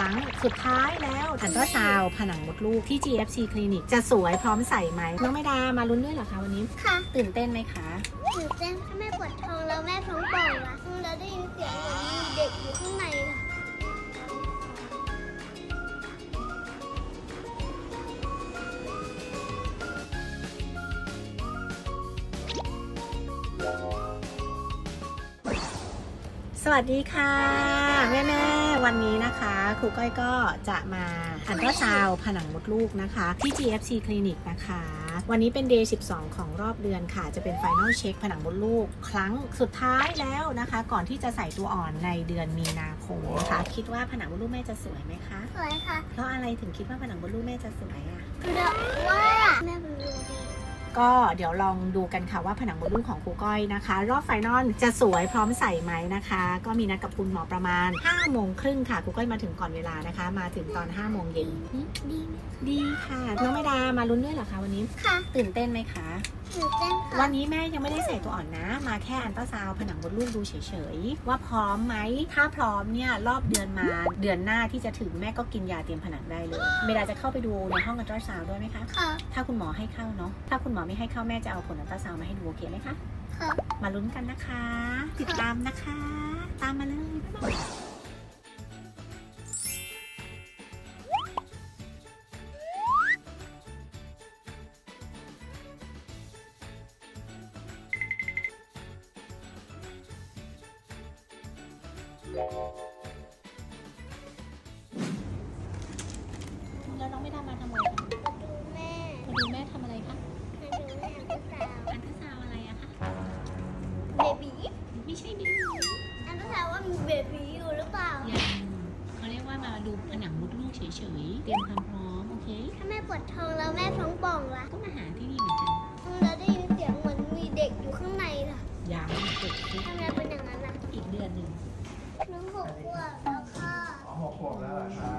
รั้งสุดท้ายแล้วอันตราซาวด์ผนังมดลูกที่ GFC คลินิก จะสวยพร้อมใส่ไหมน้องไม่ดามาลุ้นด้วยเหรอคะวันนี้ ค่ะตื่นเต้นไหมคะตื่นเต้นถ้าแม่ปวดท้องแล้วแม่ท้องป่องละแล้วได้ยินเสียงเหมือนมีเด็กอยู่ข้างในล่ะสวั สดีค่ะแม่แม่ๆวันนี้นะคะครูก้อยก็จะมาอันตราซาวด์ผนังมดลูกนะคะ ที่ GFC คลินิกนะคะ วันนี้เป็น day 12 ของรอบเดือนค่ะ จะเป็น final check ผนังมดลูก ครั้งสุดท้ายแล้วนะคะ ก่อนที่จะใส่ตัวอ่อนในเดือนมีนาคมนะคะ คิดว่าผนังมดลูกแม่จะสวยไหมคะ สวยค่ะ เพราะอะไรถึงคิดว่าผนังมดลูกแม่จะสวยอะเพราะว่าแม่เป็นรูดี ก็เดี๋ยวลองดูกันค่ะว่าผนังมดลูกของครูก้อยนะคะ รอบไฟนอลจะสวยพร้อมใส่ไหมนะคะ ก็มีนัดกับคุณหมอประมาณ5โมงครึ่งค่ะครูก้อยมาถึงก่อนเวลานะคะ มาถึงตอน5โมงเย็นดีไหมดีค่ะ น้องไม่ดามาลุ้นด้วยเหรอคะวันนี้ค่ะตื่นเต้นไหมคะตื่นเต้นค่ะ วันนี้แม่ยังไม่ได้ใส่ตัวอ่อนนะ มาแค่อันตราซาวด์ผนังมดลูกดูเฉยๆ ว่าพร้อมไหม ถ้าพร้อมเนี่ยรอบเดือนมาเดือนหน้าที่จะถึงแม่ก็กินยาเตรียมผนังได้เลยเมดาจะเข้าไปดูในห้องอันตราซาวด์ด้วยไหมคะค่ะถ้าคุณหมอให้เข้าเนาะถ้าคุณหมอไม่ให้เข้าแม่จะเอาผลอัลตราซาวด์มาให้ดูโอเคไหมคะค่ะมาลุ้นกันนะคะ ติดตามนะคะ ตามมาเลยบ๊ายบายแล้วน้องไม่ทำมาทำอะไรคะม กเฉยๆ เตรียมความพร้อม โอเค ถ้าแม่ปวดท้องแล้วแม่ท้องป่องละก็มาหาที่นี่เหมือนกันแล้วได้ยินเสียงเหมือนมีเด็กอยู่ข้างในล่ะยังเด็กที่ถ้าแม่เป็นอย่างนั้นล่ะ อีกเดือนหนึ่งน้องหกขวบแล้วค่ะอ๋อหกขวบแล้วเหรอคะ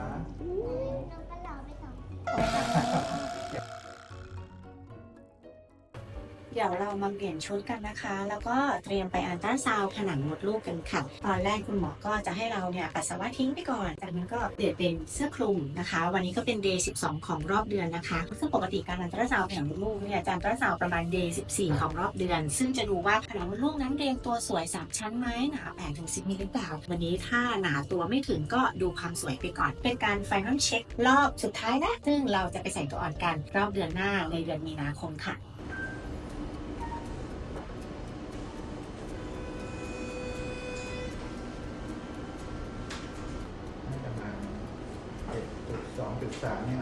เดี๋ยวเรามาเปลี่ยนชุดกันนะคะ แล้วก็เตรียมไปอันตราซาวผนังมดลูกกันค่ะ ตอนแรกคุณหมอก็จะให้เราเนี่ยปัสสาวะทิ้งไปก่อน จากนั้นก็เปลี่ยนเป็นเสื้อคลุมนะคะ วันนี้ก็เป็น day 12 ของรอบเดือนนะคะ ซึ่งปกติการอันตราซาวผนังมดลูกเนี่ยจะอันตราซาวประมาณ day 14 ของรอบเดือน ซึ่งจะดูว่าผนังมดลูกนั้นเรียงตัวสวยสามชั้นไหมหนา8ถึง10มิลหรือเปล่า วันนี้ถ้าหนาตัวไม่ถึงก็ดูความสวยไปก่อน เป็นการ final check รอบสุดท้ายนะ ซึ่งเราจะไปใส่ตัวอ่อนกันรอบเดือนหน้าในเดือนมีนาคมค่ะ องจุดสามเนี่ย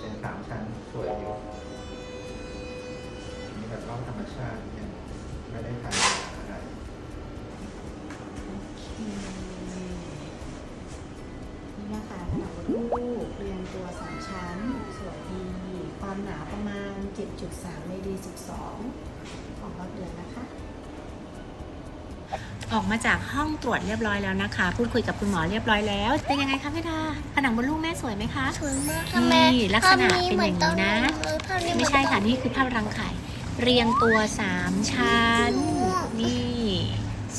เป็นสามชั้นสวยอยู่มีแบบรอบธรรมชาติเนี่ยไม่ได้ทานอะไรนี่นะคะผนังมดลูกเรียงตัวสามชั้น สวยดี ความหนาประมาณ 7.3ในดี12 ของรอบเดือนนะคะ ออกมาจากห้องตรวจเรียบร้อยแล้วนะคะ พูดคุยกับคุณหมอเรียบร้อยแล้ว เป็นยังไงคะพี่ดาผนังมดลูกแม่สวยไหมคะสวยมากนี่ลักษณะเป็นอย่างนี้นะ ไม่ใช่ค่ะนี่คือภาพรังไข่ เรียงตัวสามชั้น นี่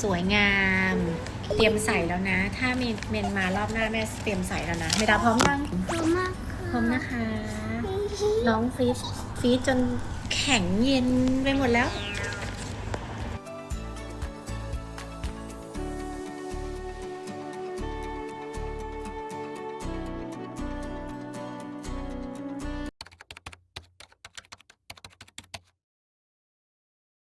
สวยงาม เตรียมใส่แล้วนะ ถ้าเมนเมนมารอบหน้าแม่เตรียมใส่แล้วนะเมดาพร้อมยังพร้อมมากพร้อมนะคะ น้องฟรีดฟรีดจนแข็งเย็นไปหมดแล้วค